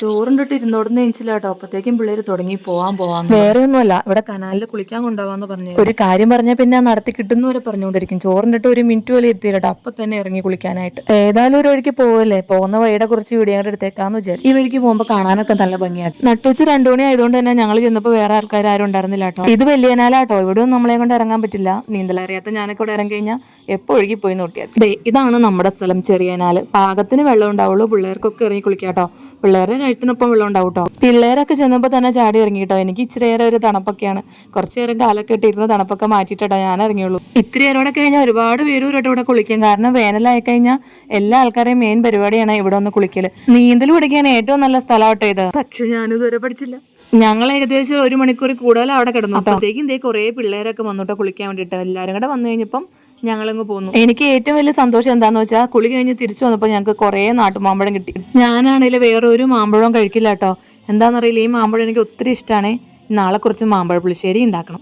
ചോറുണ്ടിട്ട് ഇരുന്നോടുന്ന എഞ്ചില്ല കേട്ടോ അപ്പത്തേക്കും പിള്ളേര് തുടങ്ങി പോവാൻ പോവാൻ വേറെ ഒന്നുമല്ല ഇവിടെ കനാലിൽ കുളിക്കാൻ കൊണ്ടാവാന്ന് പറഞ്ഞു ഒരു കാര്യം പറഞ്ഞാൽ പിന്നെ നടത്തി കിട്ടുന്നവരെ പറഞ്ഞുകൊണ്ടിരിക്കും. ചോറിനിട്ട് ഒരു മിനിറ്റ് പോലും എത്തിയില്ലട്ടോ അപ്പൊ തന്നെ ഇറങ്ങി കുളിക്കാനായിട്ട്. ഏതായാലും ഒരു വഴിക്ക് പോവല്ലേ? പോകുന്ന വഴിയുടെ കുറച്ച് വീഡിയോ എടുത്തേക്കാന്ന് വിചാരിച്ചു. ഈ വഴിക്ക് പോകുമ്പോ കാണാനൊക്കെ നല്ല ഭംഗിയായിട്ട്. നട്ടുവച്ച് രണ്ടു മണി ആയതുകൊണ്ട് തന്നെ ഞങ്ങൾ ചെന്നപ്പോൾ വേറെ ആൾക്കാർ ആരും ഉണ്ടായിരുന്നില്ല കേട്ടോ ഇത് വലിയനാലാട്ടോ. ഇവിടെ ഒന്നും നമ്മളെ കൊണ്ട് ഇറങ്ങാൻ പറ്റില്ല. നീന്തലറിയാത്ത ഞാനൊക്കെ ഇവിടെ ഇറങ്ങി കഴിഞ്ഞാൽ എപ്പോ ഒഴുകി പോയി നോട്ടിയാൽ ഇതാണ് നമ്മുടെ സ്ഥലം ചെറിയനാല്. പാകത്തിന് വെള്ളം ഉണ്ടാവുള്ളൂ. പിള്ളേർക്കൊക്കെ ഇറങ്ങി കുളിക്കാട്ടോ. പിള്ളേരുടെ കഴുത്തിനൊപ്പം വെള്ളം ഉണ്ടാവും കേട്ടോ പിള്ളേരൊക്കെ ചെന്നപ്പോൾ തന്നെ ചാടി ഇറങ്ങി കേട്ടോ എനിക്ക് ഇച്ചിരി നേരം ഒരു തണുപ്പൊക്കെയാണ്. കുറച്ച് നേരം കാലൊക്കെ ഇട്ടിരുന്ന തണുപ്പൊക്കെ മാറ്റിയിട്ടോ ഞാൻ ഇറങ്ങിയുള്ളൂ. ഇത്തിരി നേരോടെ കഴിഞ്ഞാൽ ഒരുപാട് പേര് ഇവരോട്ട് ഇവിടെ കുളിക്കും. കാരണം വേനലായി കഴിഞ്ഞാൽ എല്ലാ ആൾക്കാരെയും മെയിൻ പരിപാടിയാണ് ഇവിടെ ഒന്ന് കുളിക്കൽ. നീന്തൽ പഠിക്കാൻ ഏറ്റവും നല്ല സ്ഥലമാട്ടോ ഇത്. പക്ഷെ ഞാനിതുവരെ പഠിച്ചില്ല. ഞങ്ങൾ ഏകദേശം ഒരു മണിക്കൂർ കൂടുതൽ അവിടെ കിടന്നു. അപ്പോഴത്തേക്കും ഇതേ കുറേ പിള്ളേരൊക്കെ വന്നോട്ടോ കുളിക്കാൻ വേണ്ടിയിട്ട്. എല്ലാവരും കൂടെ വന്നു കഴിഞ്ഞപ്പം ഞങ്ങളങ്ങ് പോന്നു. എനിക്ക് ഏറ്റവും വലിയ സന്തോഷം എന്താന്ന് വെച്ചാൽ കുളി കഴിഞ്ഞ് തിരിച്ചു വന്നപ്പോൾ ഞങ്ങൾക്ക് കുറേ നാട്ടുമാമ്പഴം കിട്ടി. ഞാനാണെങ്കിൽ വേറെ ഒരു മാമ്പഴവും കഴിക്കില്ല കേട്ടോ എന്താണെന്നറിയില്ല ഈ മാമ്പഴം എനിക്ക് ഒത്തിരി ഇഷ്ടമാണ് നാളെ കുറച്ച് മാമ്പഴ പുളിശ്ശേരി ഉണ്ടാക്കണം.